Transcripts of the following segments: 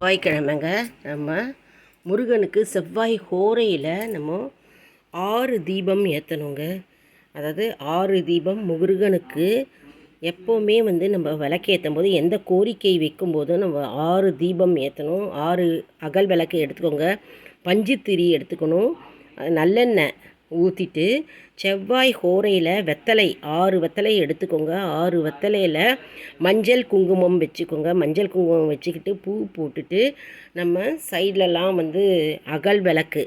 செவ்வாய்க்கிழமைங்க. நம்ம முருகனுக்கு செவ்வாய் ஹோரையில் நம்ம ஆறு தீபம் ஏற்றணுங்க அதாவது ஆறு தீபம் முருகனுக்கு எப்போவுமே வந்து நம்ம விளக்கேற்றும் போது எந்த கோரிக்கை வைக்கும்போதும் நம்ம ஆறு தீபம் ஏற்றணும் ஆறு அகல் விளக்கு எடுத்துக்கோங்க. பஞ்சுத்திரி எடுத்துக்கணும். நல்லெண்ணெய் ஊற்றிட்டு செவ்வாய் ஹோரையில் வெத்தலை ஆறு வெத்தலை எடுத்துக்கோங்க. ஆறு வெத்தலையில் மஞ்சள் குங்குமம் வச்சுக்கோங்க. மஞ்சள் குங்குமம் வச்சுக்கிட்டு பூ போட்டுட்டு நம்ம சைட்லலாம் வந்து அகல் விளக்கு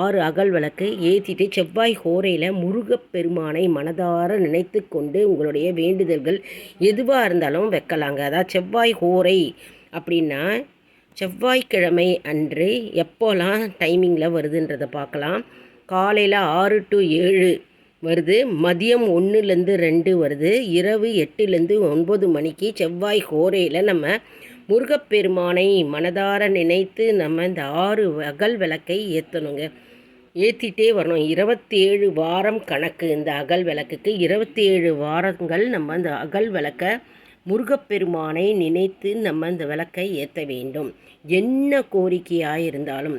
ஆறு அகல் விளக்கு ஏற்றிட்டு செவ்வாய் ஹோரையில் முருகப்பெருமானை மனதார நினைத்து கொண்டு உங்களுடைய வேண்டுதல்கள் எதுவாக இருந்தாலும் வைக்கலாங்க. அதாவது செவ்வாய் ஹோரை அப்படின்னா செவ்வாய்க்கிழமை அன்று எப்போலாம் டைமிங்கில் வருதுன்றதை பார்க்கலாம். காலையில் ஆறு டு ஏழு வருது மதியம் ஒன்றுலேருந்து ரெண்டு வருது இரவு எட்டுலேருந்து ஒன்பது மணிக்கு செவ்வாய் கோரையில் நம்ம முருகப்பெருமானை மனதார நினைத்து நம்ம இந்த ஆறு அகல் விளக்கை ஏற்றணுங்க ஏற்றிட்டே வரணும். இருபத்தி ஏழு வாரம் கணக்கு இந்த அகல் விளக்குக்கு. இருபத்தி ஏழு வாரங்கள் நம்ம இந்த அகல் விளக்கை முருகப்பெருமானை நினைத்து நம்ம இந்த விளக்கை ஏற்ற வேண்டும். என்ன கோரிக்கையாக இருந்தாலும்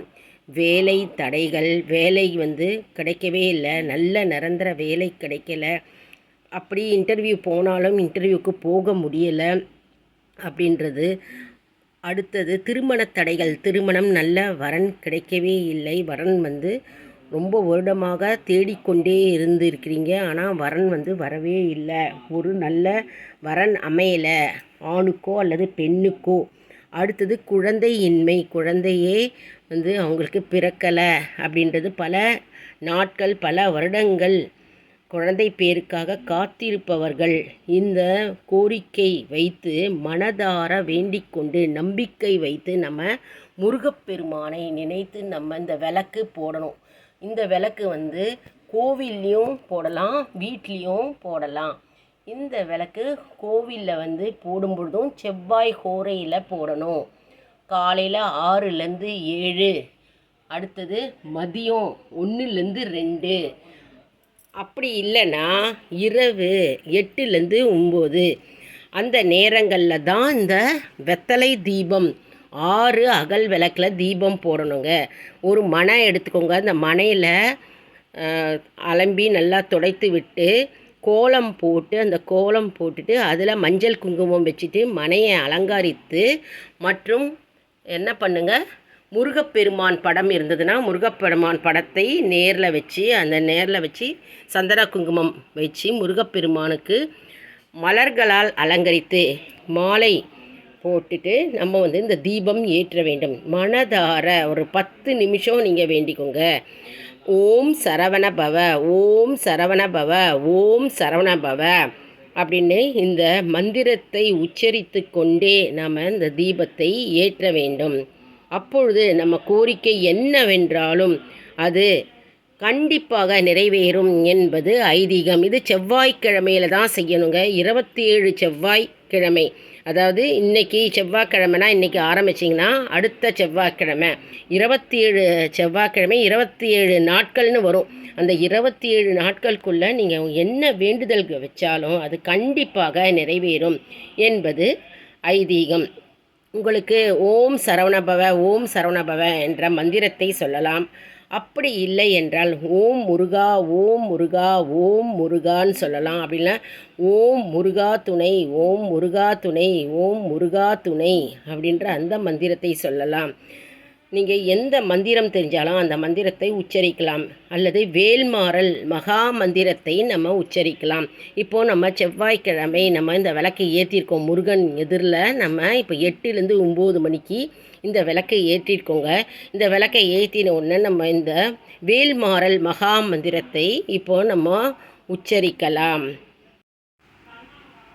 வேலை தடைகள் வேலை வந்து கிடைக்கவே இல்லை நல்ல நிரந்தர வேலை கிடைக்கல. அப்படி இன்டர்வியூ போனாலும் இன்டர்வியூக்கு போக முடியலை அப்படின்றது. அடுத்தது திருமண தடைகள் திருமணம் நல்ல வரன் கிடைக்கவே இல்லை. வரன் வந்து ரொம்ப வருடமாக தேடிக்கொண்டே இருந்திருக்கிறீங்க. ஆனால் வரன் வந்து வரவே இல்லை. ஒரு நல்ல வரன் அமையலை. ஆணுக்கோ அல்லது பெண்ணுக்கோ. அடுத்தது குழந்தையின்மை. குழந்தையே வந்து அவங்களுக்கு பிறக்கலை அப்படின்றது பல நாட்கள் பல வருடங்கள் குழந்தை பேருக்காக காத்திருப்பவர்கள். இந்த கோரிக்கை வைத்து மனதார வேண்டிக்கொண்டு நம்பிக்கை வைத்து நம்ம முருகப்பெருமானை நினைத்து நம்ம இந்த விளக்கு போடணும். இந்த விளக்கு வந்து கோவில்லையும் போடலாம் வீட்லேயும் போடலாம். இந்த விளக்கு கோவிலில் வந்து போடும் பொழுதும் செவ்வாய் கோரையில் போடணும். காலையில் ஆறுலேருந்து ஏழு அடுத்தது மதியம் ஒன்றுலேருந்து ரெண்டு. அப்படி இல்லைன்னா இரவு எட்டுலேருந்து ஒம்பது. அந்த நேரங்களில் தான் இந்த வெத்தலை தீபம் ஆறு அகல் விளக்கில் தீபம் போடணுங்க. ஒரு மனை எடுத்துக்கோங்க. அந்த மனையில் அலம்பி நல்லா துடைத்து விட்டு கோலம் போட்டு அந்த கோலம் போட்டுட்டு அதில் மஞ்சள் குங்குமம் வச்சுட்டு மனையை அலங்கரித்து மற்றும் என்ன பண்ணுங்கள் முருகப்பெருமான் படம் இருந்ததுன்னா முருகப்பெருமான் படத்தை நேரில் வச்சு அந்த நேரில் வச்சு சந்தன குங்குமம் வச்சு முருகப்பெருமானுக்கு மலர்களால் அலங்கரித்து மாலை போட்டுட்டு நம்ம வந்து இந்த தீபம் ஏற்ற வேண்டும். மனதார ஒரு பத்து நிமிஷம் நீங்கள் வேண்டிக்கோங்க. ஓம் சரவண பவ ஓம் சரவண பவ ஓம் சரவண பவ அப்படின்னு இந்த மந்திரத்தை உச்சரித்து கொண்டே நாம் இந்த தீபத்தை ஏற்ற வேண்டும். அப்பொழுது நம்ம கோரிக்கை என்னவென்றாலும் அது கண்டிப்பாக நிறைவேறும் என்பது ஐதீகம். இது செவ்வாய்க்கிழமையில தான் செய்யணுங்க. இருபத்தி ஏழு செவ்வாய்க்கிழமை. அதாவது இன்னைக்கு செவ்வாய்க்கிழமைனா இன்றைக்கி ஆரம்பிச்சிங்கன்னா அடுத்த செவ்வாய்க்கிழமை. இருபத்தி ஏழு செவ்வாய்க்கிழமை இருபத்தி ஏழு நாட்கள்னு வரும். அந்த இருபத்தி ஏழு நாட்களுக்குள்ளே நீங்கள் என்ன வேண்டுதல்கள் வச்சாலும் அது கண்டிப்பாக நிறைவேறும் என்பது ஐதீகம். உங்களுக்கு ஓம் சரவணபவ ஓம் சரவணபவ என்ற மந்திரத்தை சொல்லலாம். அப்படி இல்லை என்றால் ஓம் முருகா ஓம் முருகா ஓம் முருகான்னு சொல்லலாம். அப்படின்னா ஓம் முருகா துணை ஓம் முருகா துணை ஓம் முருகா துணை அப்படின்ற அந்த மந்திரத்தை சொல்லலாம். நீங்கள் எந்த மந்திரம் தெரிஞ்சாலும் அந்த மந்திரத்தை உச்சரிக்கலாம். அல்லது வேல்மாறல் மகா மந்திரத்தை நம்ம உச்சரிக்கலாம். இப்போது நம்ம செவ்வாய்க்கிழமை நம்ம இந்த விளக்கை ஏற்றிருக்கோம் முருகன் எதிரில் நம்ம இப்போ எட்டுலேருந்து ஒம்பது மணிக்கு இந்த விளக்கை ஏற்றிருக்கோங்க. இந்த விளக்கை ஏற்றின உடனே நம்ம இந்த வேல்மாறல் மகா மந்திரத்தை இப்போது நம்ம உச்சரிக்கலாம்.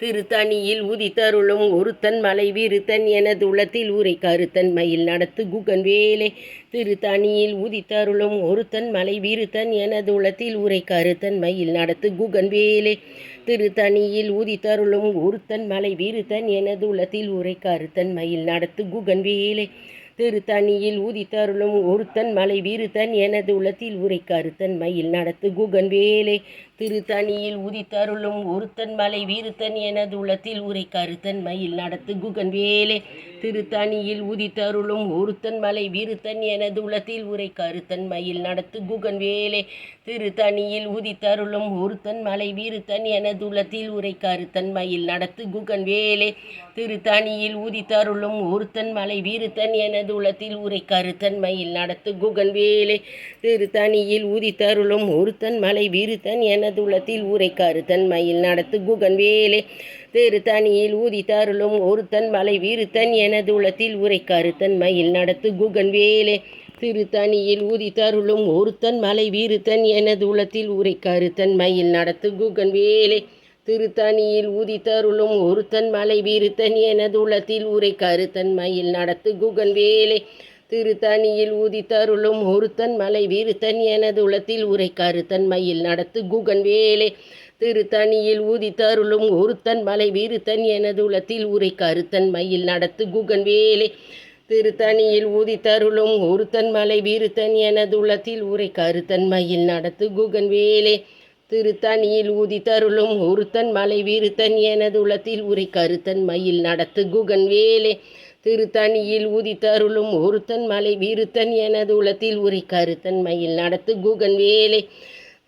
திருத்தணியில் உதித்தருளும் ஒருத்தன் மலை வீருத்தன் எனது உளத்தில் உரை கருத்தன் மயில் நடத்து குகன் வேலே திருத்தணியில் உதித்தருளும் ஒருத்தன் மலை வீருத்தன் எனது உளத்தில் உரை கருத்தன் மயில் நடத்து குகன் வேலே திருத்தணியில் உதித்தருளும் ஒருத்தன் மலை வீருத்தன் எனது உளத்தில் உரை கருத்தன் மயில் நடத்து குகன் வேலே திருத்தணியில் ஊதித்தருளும் ஒருத்தன் மலை வீருத்தன் எனது உளத்தில் உரை கருத்தன் மயில் நடத்து குகன் வேலை. திருத்தணியில் உதித்தருளும் ஒருத்தன் மலை வீருத்தன் எனது உளத்தில் உரை கருத்தன் மயில் நடத்து குகன் வேலை. திருத்தணியில் உதித்தருளும் ஒருத்தன் மலை வீருத்தன் எனது உளத்தில் உரை கருத்தன் மயில் நடத்து குகன் வேலை. திருத்தணியில் உதித்தருளும் ஒருத்தன் மலை வீருத்தன் எனது உளத்தில் உரை கருத்தன் மயில் நடத்து குகன் வேலை. திருத்தணியில் ஊதித்தருளும் ஒருத்தன் மலை வீருத்தன் எனது உளத்தில் உரை கருத்தன் மயில் நடத்து குகன் வேலே. திருத்தணியில் ஊதித்தருளும் ஒருத்தன் மலை வீருத்தன் எனது உளத்தில் உரை கருத்தன் மயில் நடத்து குகன் வேலே. திருத்தணியில் ஊதித்தருளும் ஒருத்தன் மலை வீருத்தன் என எனது உளத்தில் உரை மயில் நடத்து குகன் வேலை. திருத்தணியில் ஊதித்தருளும் ஒருத்தன் மலை வீருத்தன் எனது உளத்தில் உரைக்காரு தன்மையில் மயில் நடத்து குகன் வேலை. திருத்தணியில் ஊதித்தருளும் ஒருத்தன் மலை வீருத்தன் எனது உளத்தில் உரைக்காரு தன்மையில் மயில் நடத்து குகன் வேலை. திருத்தணியில் ஊதித்தருளும் ஒருத்தன் மலை வீருத்தன் எனது உளத்தில் உரைக்காரு தன்மையில் மயில் நடத்து குகன் வேலை. திருத்தணியில் ஊதித்தருளும் ஒருத்தன் மலை வீருத்தன் எனது உளத்தில் உரை கருத்தன் மயில் நடத்து குகன் வேலை. திருத்தணியில் ஊதித்தருளும் ஒருத்தன் மலை வீருத்தன் எனது உளத்தில் உரை கருத்தன் மயில் நடத்து குகன் வேலை. திருத்தணியில் ஊதித்தருளும் ஒருத்தன் மலை வீருத்தன் எனது உளத்தில் உரை கருத்தன் மயில் நடத்து குகன் வேலை. திருத்தணியில் ஊதித்தருளும் ஒருத்தன் மலை வீருத்தன் எனது உலத்தில் உரை கருத்தன் மயில் நடத்து குகன் வேலை.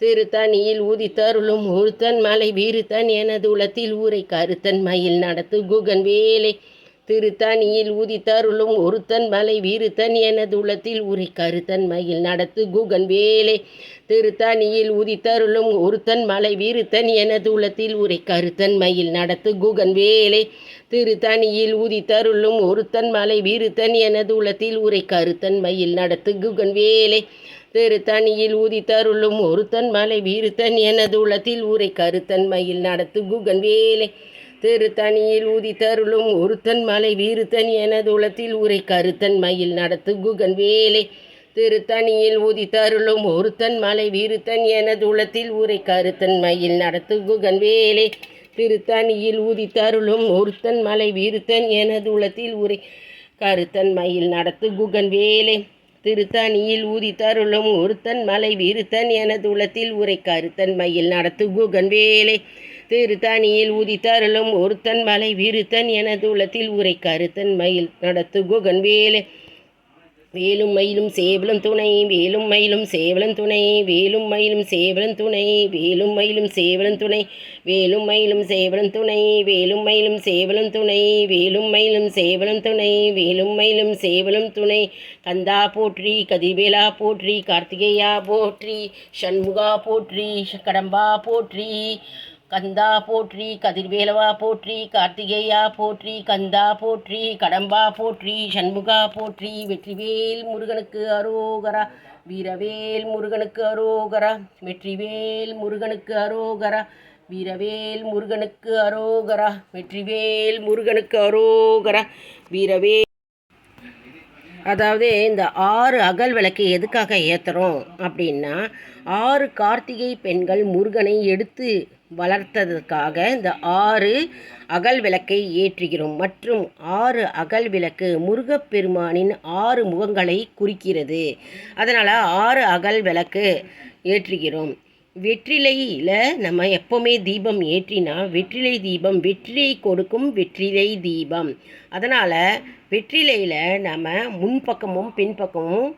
திருத்தணியில் ஊதித்தருளும் ஒருத்தன் மலை வீருத்தன் எனது உளத்தில் ஊரை கருத்தன் மயில் நடத்து குகன் வேலை. திருத்தணியில் ஊதித்தருளும் ஒருத்தன் மலை வீருத்தன் எனது உளத்தில் உரை கருத்தன் மயில் நடத்து குகன் வேலை. திருத்தணியில் ஊதித்தருளும் ஒருத்தன் மலை வீருத்தன் எனது உளத்தில் உரை கருத்தன் மயில் நடத்து குகன் வேலை. திருத்தணியில் ஊதித்தருளும் ஒருத்தன் மலை வீருத்தன் எனது உளத்தில் உரை கருத்தன் மயில் நடத்து குகன் வேலை. திருத்தணியில் ஊதித்தருளும் ஒருத்தன் மலை வீருத்தன் எனது உளத்தில் உரை கருத்தன் மயில் நடத்து குகன் வேலை. திருத்தணியில் ஊதித்தருளும் ஒருத்தன் மலை வீருத்தன் எனது உளத்தில் உரை கருத்தன் மயில் நடத்து குகன் வேலை. திருத்தணியில் ஊதித்தருளும் ஒருத்தன் மலை வீருத்தன் எனது உளத்தில் உரை கருத்தன் மயில் நடத்து குகன் வேலை. திருத்தணியில் ஊதித்தருளும் ஒருத்தன் மலை வீருத்தன் எனது உளத்தில் உரை கருத்தன் மயில் நடத்து குகன் வேலை. திருத்தணியில் ஊதித்தருளும் ஒருத்தன் மலை விருத்தன் எனது உளத்தில் உரைக்கருத்தன் மயில் நடத்து குகன் வேலை திருத்தணியில் ஊதித்தருளும் ஒருத்தன் மலை விருத்தன் எனது உளத்தில் உரைக்கருத்தன் மயில் நடத்து குகன் வேலை வேலும் மயிலும் சேவலும் துணை வேலும் மயிலும் சேவலும் துணை வேலும் மயிலும் சேவலும் துணை வேலும் மயிலும் சேவலும் துணை வேலும் மயிலும் சேவலும் துணை வேலும் மயிலும் சேவலும் துணை வேலும் மயிலும் சேவலும் துணை வேலும் மயிலும் சேவலும் துணை. கந்தா போற்றி கதிர்வேலா போற்றி கார்த்திகேயா போற்றி சண்முகா போற்றி கடம்பா போற்றி கந்தா போற்றி கதிர்வேலவா போற்றி கார்த்திகேயா போற்றி கந்தா போற்றி கடம்பா போற்றி சண்முகா போற்றி வெற்றிவேல் முருகனுக்கு அரோகரா வீரவேல் முருகனுக்கு அரோகரா வெற்றிவேல் முருகனுக்கு அரோகரா வீரவேல் முருகனுக்கு அரோகரா வெற்றிவேல் முருகனுக்கு அரோகரா வீரவேல். அதாவது இந்த ஆறு அகல் விளக்கு எதுக்காக ஏற்றுறோம் அப்படின்னா ஆறு கார்த்திகை பெண்கள் முருகனை எடுத்து வளர்த்ததற்காக இந்த ஆறு அகல் விளக்கை ஏற்றுகிறோம். மற்றும் ஆறு அகல் விளக்கு முருகப்பெருமானின் ஆறு முகங்களை குறிக்கிறது. அதனால் ஆறு அகல் விளக்கு ஏற்றுகிறோம். வெற்றிலையில் நம்ம எப்போவுமே தீபம் ஏற்றினா வெற்றிலை தீபம் வெற்றிலை கொடுக்கும் வெற்றிலை தீபம். அதனால் வெற்றிலையில் நம்ம முன்பக்கமும் பின்பக்கமும்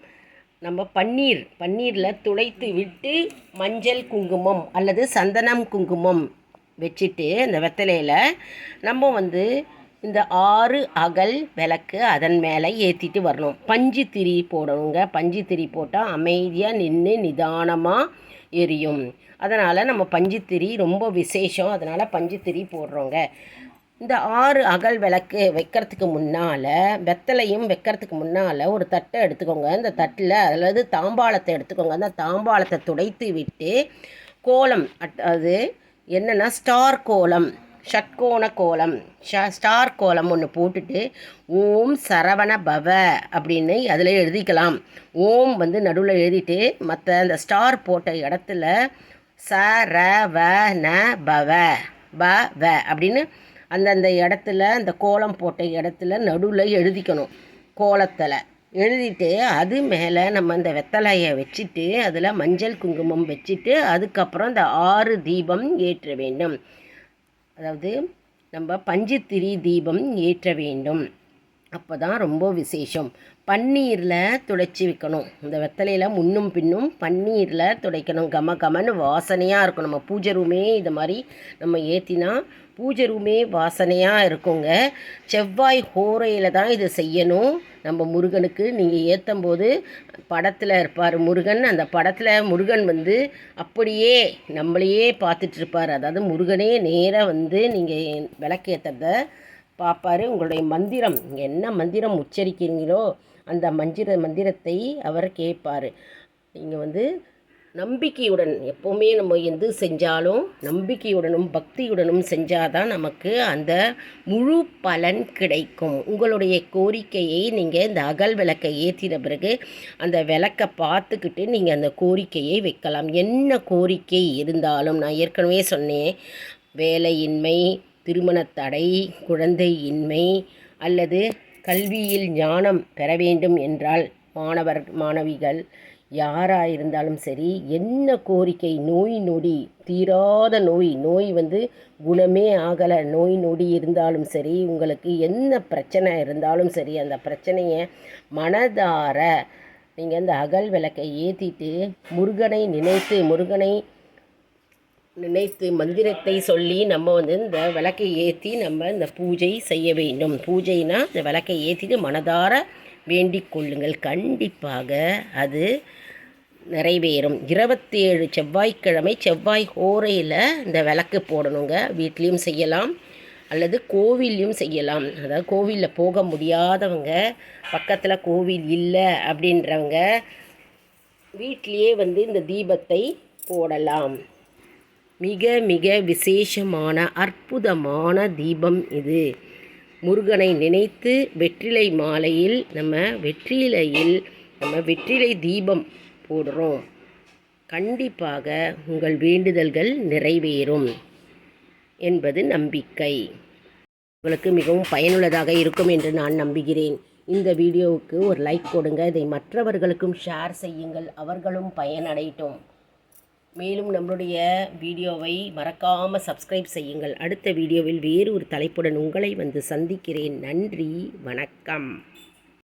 நம்ம பன்னீர் பன்னீரில் துளைத்து விட்டு மஞ்சள் குங்குமம் அல்லது சந்தனம் குங்குமம் வச்சுட்டு அந்த வெத்தலையில் நம்ம வந்து இந்த ஆறு அகல் விளக்கு அதன் மேலே ஏற்றிட்டு வரணும். பஞ்சு திரி போடணுங்க. பஞ்சு திரி போட்டால் அமைதியாக நின்று நிதானமாக எரியும். அதனால் நம்ம பஞ்சுத்திரி ரொம்ப விசேஷம். அதனால் பஞ்சுத்திரி போடுறோங்க. இந்த ஆறு அகல் விளக்கு வைக்கிறதுக்கு முன்னால் வெத்தலையும் வைக்கிறதுக்கு முன்னால் ஒரு தட்டை எடுத்துக்கோங்க. இந்த தட்டில் அல்லது தாம்பாளத்தை எடுத்துக்கோங்க. அந்த தாம்பாளத்தை துடைத்து விட்டு கோலம் அது என்னென்னா ஸ்டார் கோலம் ஷட்கோண கோலம் ஷ ஸ்டார் கோலம் ஒன்று போட்டுட்டு ஓம் சரவண பவ அப்படின்னு அதில் எழுதிக்கலாம். ஓம் வந்து நடுவில் எழுதிட்டு மற்ற அந்த ஸ்டார் போட்ட இடத்துல ச ர வ ந பவ ப வ அப்படின்னு அந்தந்த இடத்துல அந்த கோலம் போட்ட இடத்துல நடுவில் எழுதிக்கணும். கோலத்தில். எழுதிட்டு அது மேலே நம்ம இந்த வெத்தலையை வச்சுட்டு அதில் மஞ்சள் குங்குமம் வச்சுட்டு அதுக்கப்புறம் இந்த ஆறு தீபம் ஏற்ற வேண்டும். அதாவது நம்ம பஞ்சுத்திரி தீபம் ஏற்ற வேண்டும். அப்போ தான் ரொம்ப விசேஷம். பன்னீரில் துடைச்சி வைக்கணும். இந்த வெத்தலையில் முன்னும் பின்னும் பன்னீரில் துடைக்கணும். கம கமன்னு வாசனையாக இருக்கும் நம்ம பூஜை ரூமே இது மாதிரி நம்ம ஏற்றினா பூஜை ரூமே வாசனையாக இருக்குங்க. செவ்வாய் ஹோரையில் தான் இதை செய்யணும். நம்ம முருகனுக்கு நீங்கள் ஏற்றும் போது படத்தில் இருப்பார் முருகன். அந்த படத்தில் முருகன் வந்து அப்படியே நம்மளையே பார்த்துட்ருப்பார். அதாவது முருகனே நேராக வந்து நீங்கள் விளக்கேற்றத பார்ப்பார் உங்களுடைய மந்திரம் நீங்கள் என்ன மந்திரம் உச்சரிக்கிறீங்களோ அந்த மந்திர மந்திரத்தை அவர் கேட்பார். நீங்கள் வந்து நம்பிக்கையுடன் எப்போவுமே நம்ம எது செஞ்சாலும் நம்பிக்கையுடனும் பக்தியுடனும் செஞ்சால் தான் நமக்கு அந்த முழு பலன் கிடைக்கும். உங்களுடைய கோரிக்கையை நீங்கள் இந்த அகல் விளக்கை ஏற்றின பிறகு அந்த விளக்கை பார்த்துக்கிட்டு நீங்கள் அந்த கோரிக்கையை வைக்கலாம். என்ன கோரிக்கை இருந்தாலும் நான் ஏற்கனவே சொன்னேன் வேலையின்மை திருமணத்தடை குழந்தையின்மை அல்லது கல்வியில் ஞானம் பெற வேண்டும் என்றால் மாணவர் மாணவிகள் யாராக இருந்தாலும் சரி என்ன கோரிக்கை? நோய் நொடி. தீராத நோய். நோய் வந்து குணமே ஆகலை. நோய் நொடி இருந்தாலும் சரி உங்களுக்கு என்ன பிரச்சனை இருந்தாலும் சரி அந்த பிரச்சனையை மனதார நீங்கள் இந்த அகல் விளக்கை ஏற்றிட்டு முருகனை நினைத்து முருகனை நினைத்து மந்திரத்தை சொல்லி நம்ம வந்து இந்த விளக்கை ஏற்றி நம்ம இந்த பூஜை செய்ய வேண்டும். பூஜைனா இந்த விளக்கை ஏற்றிட்டு மனதார வேண்டிக் கொள்ளுங்கள். கண்டிப்பாக அது நிறைவேறும். இருபத்தி ஏழு செவ்வாய்க்கிழமை செவ்வாய் ஹோரையில் இந்த விளக்கு போடணுங்க. வீட்லேயும் செய்யலாம். அல்லது கோவில்லையும் செய்யலாம். அதாவது கோவிலில் போக முடியாதவங்க பக்கத்தில் கோவில் இல்லை அப்படின்றவங்க வீட்லேயே வந்து இந்த தீபத்தை போடலாம். மிக மிக விசேஷமான அற்புதமான தீபம் இது. முருகனை நினைத்து வெற்றிலை மாலையில் நம்ம வெற்றிலையில் நம்ம வெற்றிலை தீபம் போடுறோம். கண்டிப்பாக உங்கள் வேண்டுதல்கள் நிறைவேறும் என்பது நம்பிக்கை. உங்களுக்கு மிகவும் பயனுள்ளதாக இருக்கும் என்று நான் நம்புகிறேன். இந்த வீடியோவுக்கு ஒரு லைக் கொடுங்க. இதை மற்றவர்களுக்கும் ஷேர் செய்யுங்கள். அவர்களும் பயனடையட்டும். மேலும் நம்மளுடைய வீடியோவை மறக்காமல் சப்ஸ்கிரைப் செய்யுங்கள். அடுத்த வீடியோவில் வேறு ஒரு தலைப்புடன் உங்களை வந்து சந்திக்கிறேன். நன்றி வணக்கம்.